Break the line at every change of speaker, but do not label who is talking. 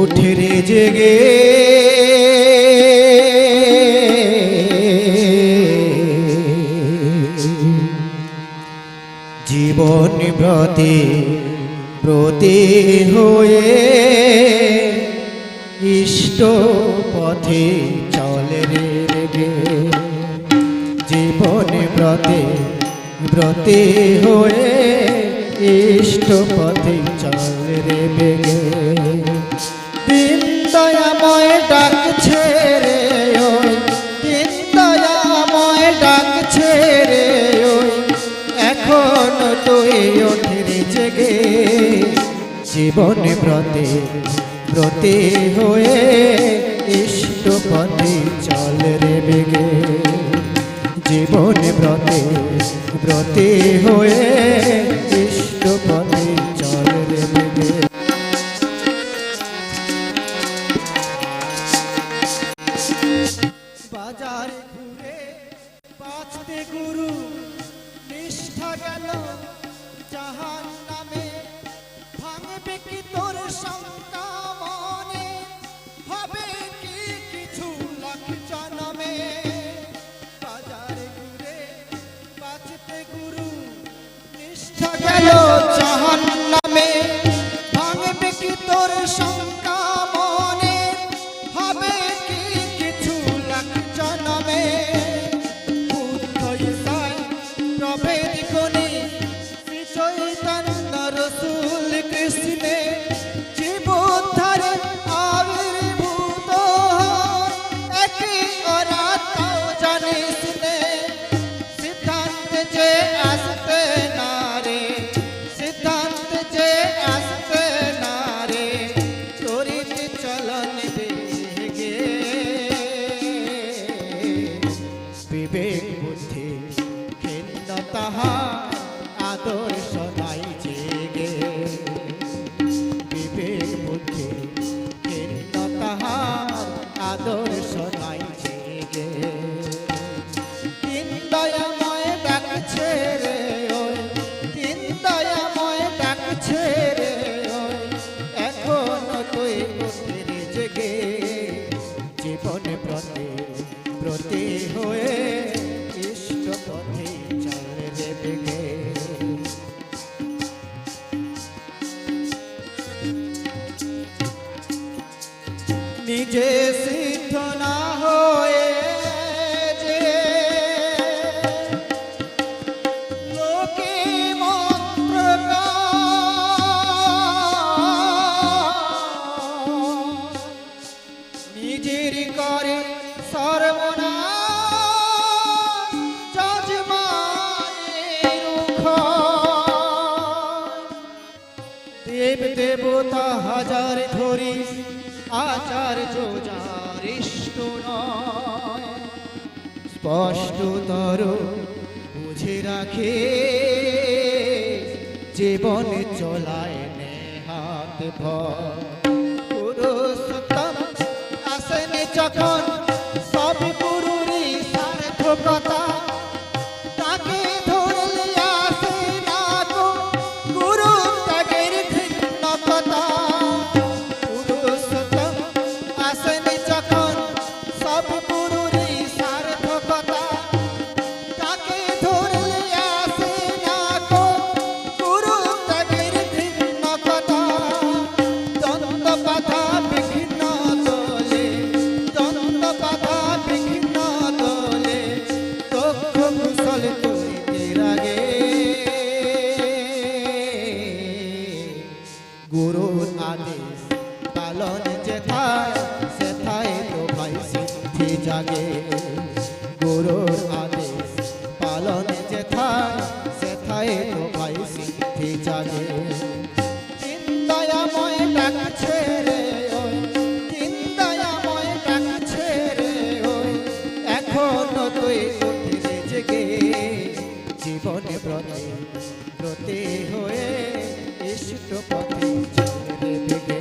উঠে রে জেগে। জীবন ব্রতে ব্রতে হয়ে ইষ্ট পথে চলে রে রেগে। জীবন ব্রতে ব্রতে হয়ে ইষ্ট পথে চলে রে বেগে জীবন ব্রতে ব্রতে হয়ে ইষ্ট পথে চল রে বেগে। জীবন ব্রতে ব্রতে হয়ে ইষ্ট পথে চল রে বেগে। বাজার ঘুরে বাঁচতে গুরু, নিষ্ঠা গেল তাহা আদর্শ নাই জেগে। বিবেক বুদ্ধি ভিন্ন তাহার আদর্শ নাই জেগে। নিজে সিদ্ধ না হয়ে যে লোকে মন্ত্র। নিজের করে সর্বনাশ আচার আচার্য যার স্পষ্টতর বুঝে রাখে জীবন চলায় নেহাত ভয়। পুরুষোত্তম আসেন যখন গুরুর আদেশ পালন যেথায় সেথায় তো ভাই সিদ্ধি জাগে। গুরুর আদেশ পালন দিকে